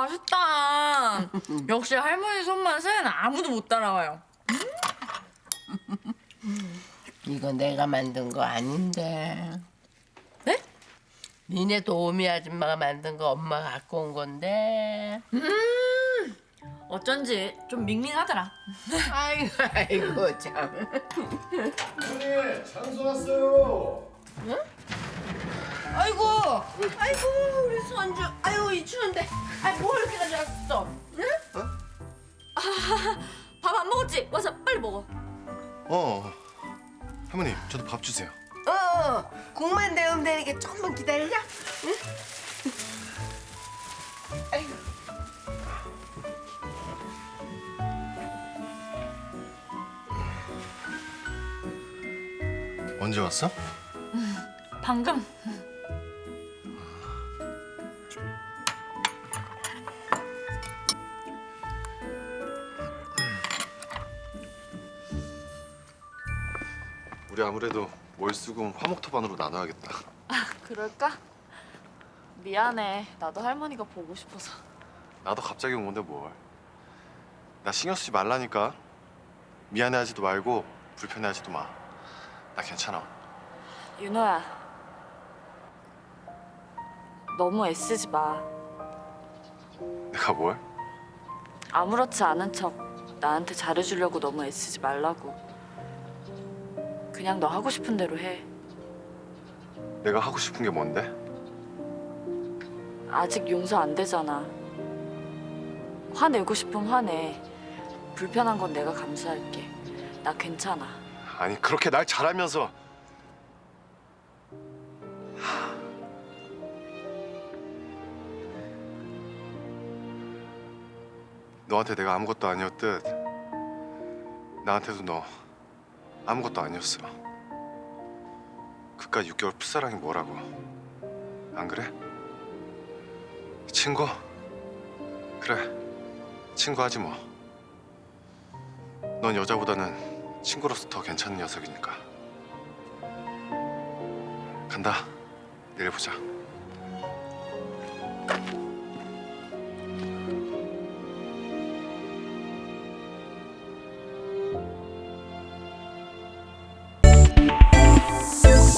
맛있다. 역시 할머니 손맛은 아무도 못 따라와요. 이거 내가 만든 거 아닌데. 네? 니네 도우미 아줌마가 만든 거 엄마가 갖고 온 건데. 어쩐지 좀 밍밍하더라. 아이고 아이고 참. 형님 장소 왔어요. 아이고 아이고 우리 손주. 아이고 이 추운데. 아뭐 이렇게 가져왔어? 응? 밥안 먹었지? 와서 빨리 먹어. 어. 할머니 저도 밥 주세요. 어 국만 데우면 되니까 조금만 기다려. 응? 아이고. 언제 왔어? 방금. 우리 아무래도 월수금 화목토반으로 나눠야겠다. 그럴까? 미안해. 나도 할머니가 보고 싶어서. 나도 갑자기 온 건데 뭘. 나 신경 쓰지 말라니까. 미안해하지도 말고 불편해하지도 마. 나 괜찮아. 윤호야. 너무 애쓰지 마. 내가 뭘? 아무렇지 않은 척 나한테 잘해주려고 너무 애쓰지 말라고. 그냥 너 하고 싶은 대로 해. 내가 하고 싶은 게 뭔데? 아직 용서 안 되잖아. 화내고 싶으면 화내. 불편한 건 내가 감수할게. 나 괜찮아. 아니 그렇게 날 잘하면서 너한테 내가 아무것도 아니었듯 나한테도 너 아무것도 아니었어 그깟 6개월 풋사랑이 뭐라고 안 그래? 친구? 그래 친구 하지 뭐 넌 여자보다는 친구로서 더 괜찮은 녀석이니까. 간다. 내일 보자.